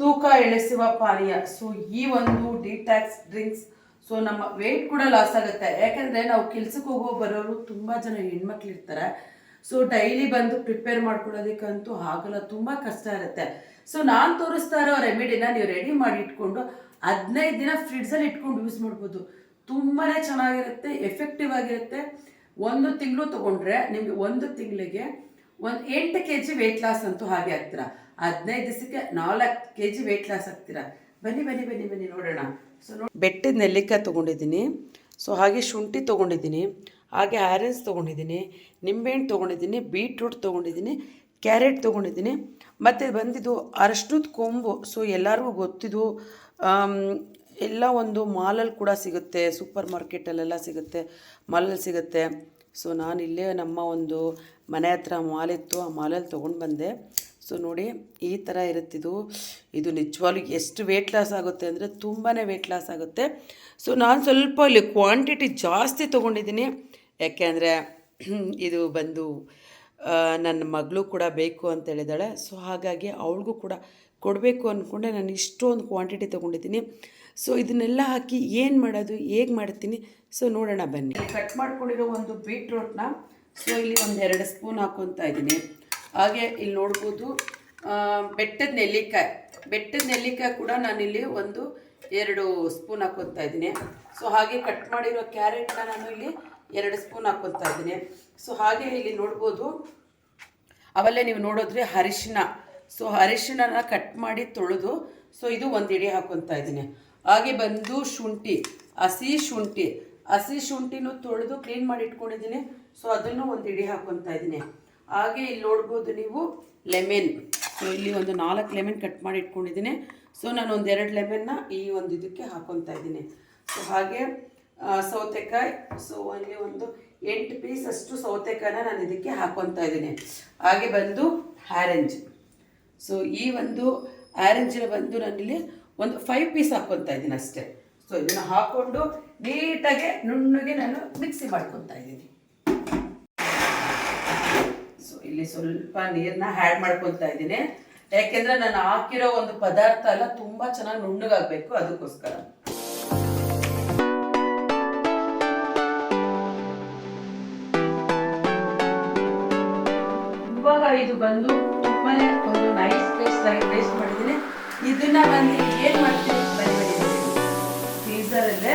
ತೂಕ ಇಳಿಸುವ ಪಾನೀಯ. ಸೊ ಈ ಒಂದು ಡಿಟ್ಯಾಕ್ಸ್ ಡ್ರಿಂಕ್ಸ್ ಸೊ ನಮ್ಮ ವೆಯ್ಟ್ ಕೂಡ ಲಾಸ್ ಆಗುತ್ತೆ. ಯಾಕೆಂದರೆ ನಾವು ಕೆಲ್ಸಕ್ಕೆ ಹೋಗೋ ಬರೋರು ತುಂಬ ಜನ ಹೆಣ್ಮಕ್ಳು ಇರ್ತಾರೆ ಸೊ ಡೈಲಿ ಬಂದು ಪ್ರಿಪೇರ್ ಮಾಡ್ಕೊಳ್ಳೋದಕ್ಕಂತೂ ಆಗಲ್ಲ ತುಂಬ ಕಷ್ಟ ಇರುತ್ತೆ. ಸೊ ನಾನು ತೋರಿಸ್ತಾ ಇರೋ ರೆಮಿಡಿನ ನೀವು ರೆಡಿ ಮಾಡಿ ಇಟ್ಕೊಂಡು ಹದಿನೈದು ದಿನ ಫ್ರಿಡ್ಜಲ್ಲಿ ಇಟ್ಕೊಂಡು ಯೂಸ್ ಮಾಡ್ಬೋದು. ತುಂಬಾ ಚೆನ್ನಾಗಿರುತ್ತೆ ಎಫೆಕ್ಟಿವ್ ಆಗಿರುತ್ತೆ. ಒಂದು ತಿಂಗಳು ತೊಗೊಂಡ್ರೆ ನಿಮಗೆ ಒಂದು ತಿಂಗಳಿಗೆ ಒಂದು ಎಂಟು ಕೆ ಜಿ ವೆಯ್ಟ್ ಲಾಸ್ ಅಂತೂ ಹಾಗೆ ಆಗ್ತೀರಾ? ಹದಿನೈದು ದಿವಸಕ್ಕೆ ನಾಲ್ಕು ಕೆ ಜಿ ವೆಯ್ಟ್ ಲಾಸ್ ಆಗ್ತೀರಾ? ಬನ್ನಿ ಬನ್ನಿ ಬನ್ನಿ ಬನ್ನಿ ನೋಡೋಣ. ಸೊ ಬೆಟ್ಟದ ನೆಲ್ಲಿಕಾಯಿ ತೊಗೊಂಡಿದ್ದೀನಿ. ಸೊ ಹಾಗೆ ಶುಂಠಿ ತೊಗೊಂಡಿದ್ದೀನಿ. ಹಾಗೆ ಆರೆಂಜ್ ತೊಗೊಂಡಿದ್ದೀನಿ. ನಿಂಬೆಹಣ್ಣು ತೊಗೊಂಡಿದ್ದೀನಿ. ಬೀಟ್ರೂಟ್ ತೊಗೊಂಡಿದ್ದೀನಿ. ಕ್ಯಾರೆಟ್ ತೊಗೊಂಡಿದ್ದೀನಿ. ಮತ್ತು ಬಂದಿದ್ದು ಅರಶಿನದ ಕೊಂಬು. ಸೊ ಎಲ್ಲರಿಗೂ ಗೊತ್ತಿದ್ದು ಎಲ್ಲ ಒಂದು ಮಾಲಲ್ಲಿ ಕೂಡ ಸಿಗುತ್ತೆ. ಸೂಪರ್ ಮಾರ್ಕೆಟಲ್ಲೆಲ್ಲ ಸಿಗುತ್ತೆ. ಮಾಲಲ್ಲಿ ಸಿಗುತ್ತೆ. ಸೊ ನಾನು ಇಲ್ಲೇ ನಮ್ಮ ಒಂದು ಮನೆ ಹತ್ರ ಮಾಲ್ ಇತ್ತು, ಆ ಮಾಲಲ್ಲಿ ತೊಗೊಂಡು ಬಂದೆ. ಸೊ ನೋಡಿ, ಈ ಥರ ಇರುತ್ತಿದು. ಇದು ನಿಜವಾಗ್ಲೂ ಎಷ್ಟು ವೆಯ್ಟ್ ಲಾಸ್ ಆಗುತ್ತೆ ಅಂದರೆ ತುಂಬಾ ವೆಯ್ಟ್ ಲಾಸ್ ಆಗುತ್ತೆ. ಸೊ ನಾನು ಸ್ವಲ್ಪ ಇಲ್ಲಿ ಕ್ವಾಂಟಿಟಿ ಜಾಸ್ತಿ ತೊಗೊಂಡಿದ್ದೀನಿ. ಯಾಕೆಂದರೆ ಇದು ಬಂದು ನನ್ನ ಮಗಳು ಕೂಡ ಬೇಕು ಅಂತ ಹೇಳಿದಾಳೆ. ಸೊ ಹಾಗಾಗಿ ಅವಳಿಗೂ ಕೂಡ ಕೊಡಬೇಕು ಅಂದ್ಕೊಂಡೆ ನಾನು ಇಷ್ಟೊಂದು ಕ್ವಾಂಟಿಟಿ ತೊಗೊಂಡಿದ್ದೀನಿ. ಸೊ ಇದನ್ನೆಲ್ಲ ಹಾಕಿ ಏನು ಮಾಡೋದು, ಹೇಗೆ ಮಾಡ್ತೀನಿ? ಸೊ ನೋಡೋಣ ಬನ್ನಿ. ಕಟ್ ಮಾಡ್ಕೊಂಡಿರೋ ಒಂದು ಬೀಟ್ರೋಟ್ನ ಸೊ ಇಲ್ಲಿ ಒಂದು ಎರಡು ಸ್ಪೂನ್ ಹಾಕ್ಕೊತಾ ಇದ್ದೀನಿ. ಹಾಗೆ ಇಲ್ಲಿ ನೋಡ್ಬೋದು ಬೆಟ್ಟದ ನೆಲ್ಲಿಕಾಯಿ. ಬೆಟ್ಟದ ನೆಲ್ಲಿಕಾಯಿ ಕೂಡ ನಾನಿಲ್ಲಿ ಒಂದು ಎರಡು ಸ್ಪೂನ್ ಹಾಕ್ಕೊತಾ ಇದ್ದೀನಿ. ಸೊ ಹಾಗೆ ಕಟ್ ಮಾಡಿರೋ ಕ್ಯಾರೆಟ್ನ ನಾನು ಇಲ್ಲಿ ಎರಡು ಸ್ಪೂನ್ ಹಾಕ್ಕೊತಾ ಇದ್ದೀನಿ. ಸೊ ಹಾಗೆ ಇಲ್ಲಿ ನೋಡ್ಬೋದು, ಅವಲ್ಲೇ ನೀವು ನೋಡಿದ್ರೆ ಅರಿಶಿನ. ಸೊ ಅರಿಶಿಣನ ಕಟ್ ಮಾಡಿ ತೊಳೆದು ಸೊ ಇದು ಒಂದು ಇಡಿ ಹಾಕ್ಕೊತಾ ಇದ್ದೀನಿ. ಹಾಗೆ ಬಂದು ಶುಂಠಿ, ಹಸಿ ಶುಂಠಿ. ಹಸಿ ಶುಂಠಿನೂ ತೊಳೆದು ಕ್ಲೀನ್ ಮಾಡಿ ಇಟ್ಕೊಂಡಿದ್ದೀನಿ. ಸೊ ಅದನ್ನು ಒಂದು ಇಡಿ ಹಾಕೊತಾ ಇದ್ದೀನಿ. ಹಾಗೆ ಇಲ್ಲಿ ನೋಡ್ಬೋದು ನೀವು ಲೆಮೆನ್ ಸೊ ಇಲ್ಲಿ ಒಂದು ನಾಲ್ಕು ಲೆಮೆನ್ ಕಟ್ ಮಾಡಿ ಇಟ್ಕೊಂಡಿದ್ದೀನಿ. ಸೊ ನಾನು ಒಂದು ಎರಡು ಲೆಮೆನ್ನ ಈ ಒಂದು ಇದಕ್ಕೆ ಹಾಕೊತ ಇದ್ದೀನಿ. ಸೊ ಹಾಗೆ ಸೌತೆಕಾಯಿ. ಸೊ ಅಲ್ಲಿ ಒಂದು ಎಂಟು ಪೀಸ್ ಅಷ್ಟು ಸೌತೆಕಾಯಿನ ನಾನು ಇದಕ್ಕೆ ಹಾಕೊತ ಇದ್ದೀನಿ. ಹಾಗೆ ಬಂದು ಆರೆಂಜ್ ಸೊ ಈ ಒಂದು ಆರೆಂಜಿನ ಬಂದು ನಾನಿಲ್ಲಿ ಒಂದು ಫೈವ್ ಪೀಸ್ ಹಾಕೊತ ಇದ್ದೀನಿ ಅಷ್ಟೇ. ಸೊ ಇದನ್ನು ಹಾಕ್ಕೊಂಡು ನೀಟಾಗಿ ನುಣ್ಣಗೆ ನಾನು ಮಿಕ್ಸಿ ಮಾಡ್ಕೊತಾ ಇದ್ದೀನಿ. ಸೊ ಇಲ್ಲಿ ಸ್ವಲ್ಪ ನೀರನ್ನ ಆ್ಯಡ್ ಮಾಡ್ಕೊತಾ ಇದ್ದೀನಿ. ಯಾಕೆಂದ್ರೆ ನಾನು ಹಾಕಿರೋ ಒಂದು ಪದಾರ್ಥ ಎಲ್ಲ ತುಂಬಾ ಚೆನ್ನಾಗಿ ನುಣ್ಣಗಾಗಬೇಕು ಅದಕ್ಕೋಸ್ಕರ. ಇವಾಗ ಇದು ಬಂದು ತುಂಬಾನೇ ಒಂದು ನೈಸ್ ಪೇಸ್ಟ್ ಆಗಿ ಟೇಸ್ಟ್ ಮಾಡಿದ್ದೀನಿ. ಇದನ್ನ ಬಂದು ಏನ್ ಮಾಡ್ತೀನಿ ಫ್ರೀಸರಲ್ಲೇ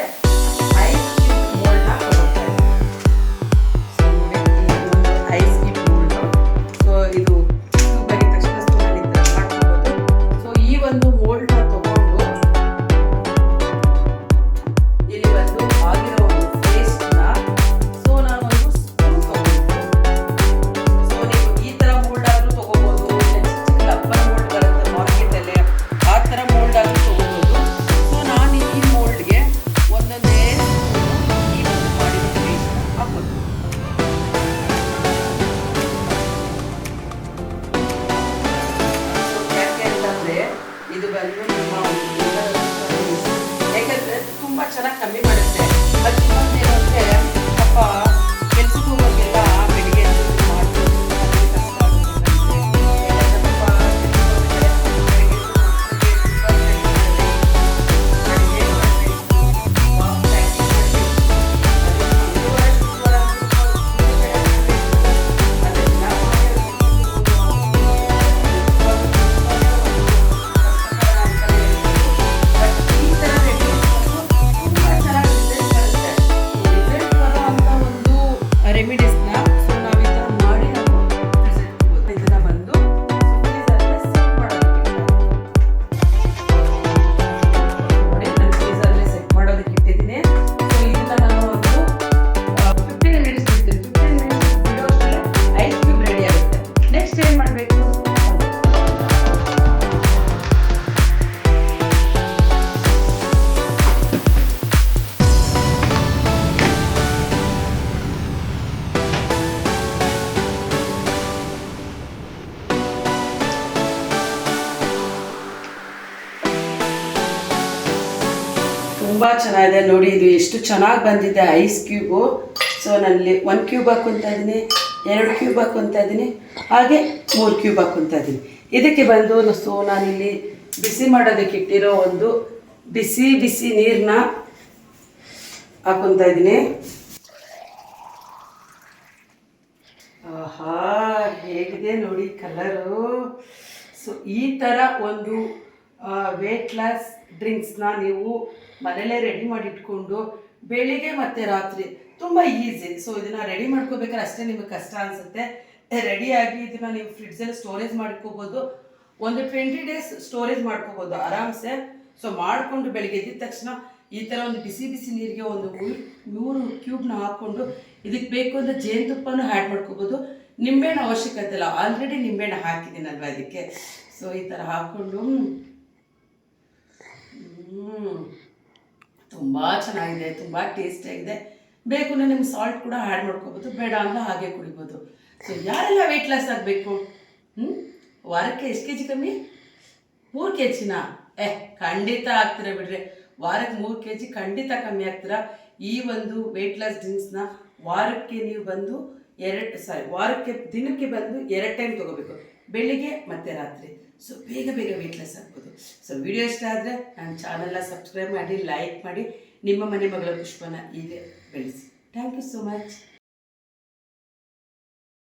ತುಂಬ ಚೆನ್ನಾಗಿದೆ. ನೋಡಿ, ಇದು ಎಷ್ಟು ಚೆನ್ನಾಗಿ ಬಂದಿದೆ, ಐಸ್ ಕ್ಯೂಬು. ಸೊ ನಲ್ಲಿ ಒಂದು ಕ್ಯೂಬ್ ಹಾಕ್ಕೊತಾ ಇದ್ದೀನಿ, ಎರಡು ಕ್ಯೂಬ್ ಹಾಕ್ಕೊತಾ ಇದ್ದೀನಿ, ಹಾಗೆ ಮೂರು ಕ್ಯೂಬ್ ಹಾಕ್ಕೊತಾ ಇದ್ದೀನಿ. ಇದಕ್ಕೆ ಬಂದು ಸೊ ನಾನಿಲ್ಲಿ ಬಿಸಿ ಮಾಡೋದಕ್ಕೆ ಇಟ್ಟಿರೋ ಒಂದು ಬಿಸಿ ಬಿಸಿ ನೀರನ್ನ ಹಾಕೊಂತ ಇದ್ದೀನಿ. ಆಹಾ, ಹೇಗಿದೆ ನೋಡಿ ಕಲರು ಸೊ ಈ ಥರ ಒಂದು ವೇಟ್ ಲಾಸ್ ಡ್ರಿಂಕ್ಸ್ನ ನೀವು ಮನೇಲೇ ರೆಡಿ ಮಾಡಿ ಇಟ್ಕೊಂಡು ಬೆಳಿಗ್ಗೆ ಮತ್ತು ರಾತ್ರಿ ತುಂಬ ಈಸಿ ಸೊ ಇದನ್ನು ರೆಡಿ ಮಾಡ್ಕೋಬೇಕಾದ್ರೆ ಅಷ್ಟೇ ನಿಮಗೆ ಕಷ್ಟ ಅನಿಸುತ್ತೆ. ರೆಡಿಯಾಗಿ ಇದನ್ನು ನೀವು ಫ್ರಿಡ್ಜಲ್ಲಿ ಸ್ಟೋರೇಜ್ ಮಾಡ್ಕೋಬೋದು ಒಂದು ಟ್ವೆಂಟಿ ಡೇಸ್ ಸ್ಟೋರೇಜ್ ಮಾಡ್ಕೋಬೋದು ಆರಾಮ್ಸೆ. ಸೊ ಮಾಡಿಕೊಂಡು ಬೆಳಿಗ್ಗೆ ಎದ್ದಿದ ತಕ್ಷಣ ಈ ಥರ ಒಂದು ಬಿಸಿ ಬಿಸಿ ನೀರಿಗೆ ಒಂದು ನೂರು ಕ್ಯೂಬ್ನ ಹಾಕ್ಕೊಂಡು ಇದಕ್ಕೆ ಬೇಕು ಅಂದರೆ ಜೇನುತುಪ್ಪನೂ ಆ್ಯಡ್ ಮಾಡ್ಕೋಬೋದು. ನಿಂಬೆಹಣ್ಣು ಅವಶ್ಯಕತೆ ಇಲ್ಲ. ಆಲ್ರೆಡಿ ನಿಂಬೆಹಣ್ಣು ಹಾಕಿದ್ದೀನಲ್ವ ಇದಕ್ಕೆ? ಸೊ ಈ ಥರ ಹಾಕ್ಕೊಂಡು ತುಂಬ ಚೆನ್ನಾಗಿದೆ, ತುಂಬ ಟೇಸ್ಟಿಯಾಗಿದೆ ಬೇಕು ನಿಮ್ಗೆ ಸಾಲ್ಟ್ ಕೂಡ ಆ್ಯಡ್ ಮಾಡ್ಕೋಬೋದು, ಬೇಡ ಅಂದ್ರೆ ಹಾಗೆ ಕುಡಿಬೋದು. ಸೊ ಯಾರೆಲ್ಲ ವೆಯ್ಟ್ ಲಾಸ್ ಆಗಬೇಕು? ಹ್ಞೂ ವಾರಕ್ಕೆ ಎಷ್ಟು ಕೆ ಜಿ ಕಮ್ಮಿ? ಮೂರು ಕೆ ಜಿನ ಏ, ಖಂಡಿತ ಆಗ್ತೀರ ಬಿಡ್ರಿ. ವಾರಕ್ಕೆ ಮೂರು ಕೆ ಜಿ ಖಂಡಿತ ಕಮ್ಮಿ ಆಗ್ತೀರಾ. ಈ ಒಂದು ವೆಯ್ಟ್ ಲಾಸ್ ಡ್ರಿಂಕ್ಸ್ನ ವಾರಕ್ಕೆ ನೀವು ಬಂದು ಎರಡು ಸಾರಿ ವಾರಕ್ಕೆ ದಿನಕ್ಕೆ ಬಂದು ಎರಡು ಟೈಮ್ ತೊಗೋಬೇಕು. ಬೆಳಿಗ್ಗೆ ಮತ್ತು ರಾತ್ರಿ. ಸೊ ಬೇಗ ಬೇಗ ವೆಯ್ಟ್ ಲಾಸ್ ಆಗ್ಬೋದು. ಸೊ ವಿಡಿಯೋ ಇಷ್ಟ ಆದರೆ ನನ್ನ ಚಾನಲ್ನ ಸಬ್ಸ್ಕ್ರೈಬ್ ಮಾಡಿ ಲೈಕ್ ಮಾಡಿ. ನಿಮ್ಮ ಮನೆ ಮಗಳ ಪುಷ್ಪನ ಈಗ ಬೆಳೆಸಿ. Thank you so much